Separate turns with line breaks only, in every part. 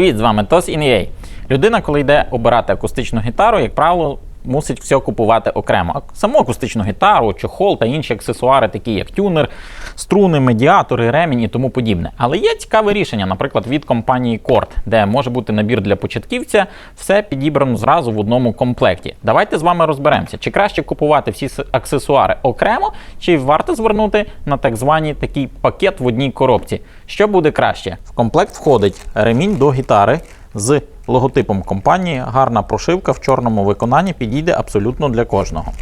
Привіт, з вами Тос Ін'єй. Людина, коли йде обирати акустичну гітару, як правило, мусить все купувати окремо. Саму акустичну гітару, чохол та інші аксесуари, такі як тюнер, струни, медіатори, ремінь і тому подібне. Але є цікаве рішення, наприклад, від компанії Chord, де може бути набір для початківця, все підібрано зразу в одному комплекті. Давайте з вами розберемося, чи краще купувати всі аксесуари окремо, чи варто звернути на так званий такий пакет в одній коробці. Що буде краще? В комплект входить ремінь до гітари з логотипом компанії, гарна прошивка в чорному виконанні підійде абсолютно для кожного.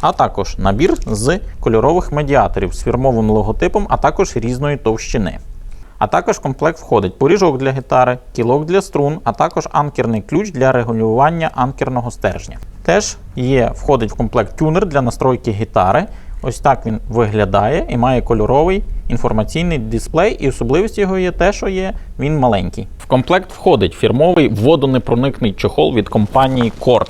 А також набір з кольорових медіаторів з фірмовим логотипом, а також різної товщини. А також комплект входить поріжок для гітари, кілок для струн, а також анкерний ключ для регулювання анкерного стержня. Теж є, входить в комплект тюнер для настройки гітари. Ось так він виглядає і має кольоровий інформаційний дисплей, і особливість його є те, що є він маленький. В комплект входить фірмовий водонепроникний чохол від компанії Chord,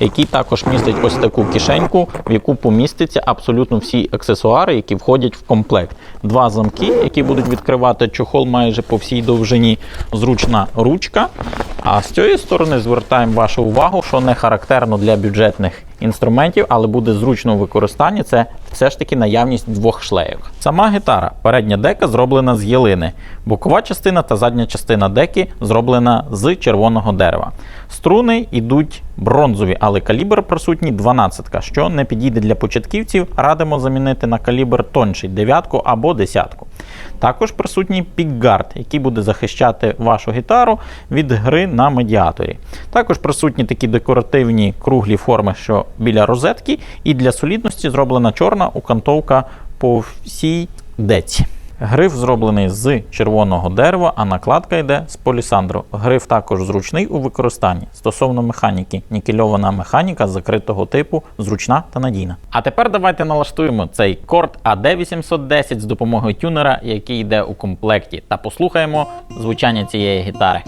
який також містить ось таку кишеньку, в яку помістяться абсолютно всі аксесуари, які входять в комплект. Два замки, які будуть відкривати чохол майже по всій довжині, зручна ручка. А з цієї сторони звертаємо вашу увагу, що не характерно для бюджетних інструментів, але буде зручно у використанні. Це все ж таки наявність двох шлейок. Сама гітара, передня дека зроблена з ялини, бокова частина та задня частина деки зроблена з червоного дерева. Струни йдуть бронзові, але калібр присутній 12, що не підійде для початківців. Радимо замінити на калібр тонший 9 або 10. Також присутній пікгард, який буде захищати вашу гітару від гри на медіаторі. Також присутні такі декоративні круглі форми, що біля розетки, і для солідності зроблена чорна укантовка по всій деці. Гриф зроблений з червоного дерева, а накладка йде з полісандру. Гриф також зручний у використанні. Стосовно механіки, нікельована механіка закритого типу, зручна та надійна. А тепер давайте налаштуємо цей корд AD810 з допомогою тюнера, який йде у комплекті, та послухаємо звучання цієї гітари.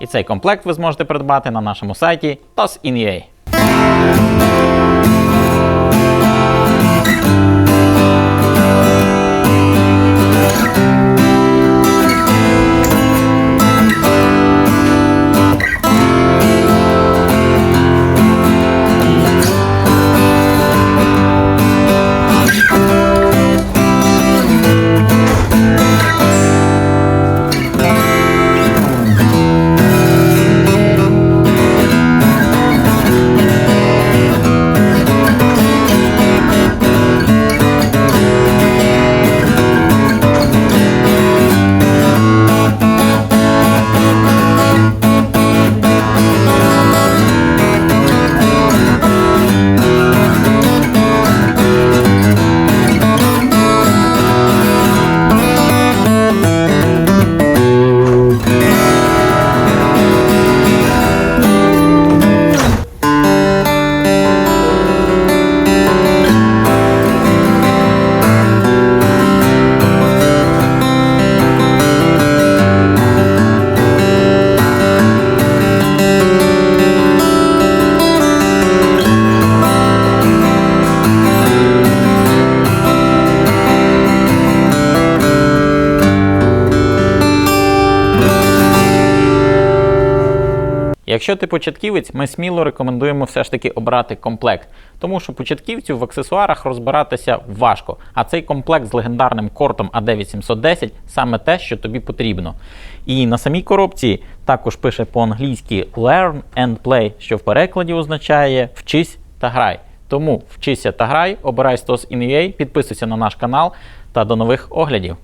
І цей комплект ви зможете придбати на нашому сайті TOS.in.ua. Якщо ти початківець, ми сміло рекомендуємо все ж таки обрати комплект, тому що початківцю в аксесуарах розбиратися важко. А цей комплект з легендарним кортом AD810 саме те, що тобі потрібно. І на самій коробці також пише по-англійськи Learn and Play, що в перекладі означає вчись та грай. Тому вчися та грай, обирай Stos InUA, підписуйся на наш канал та до нових оглядів.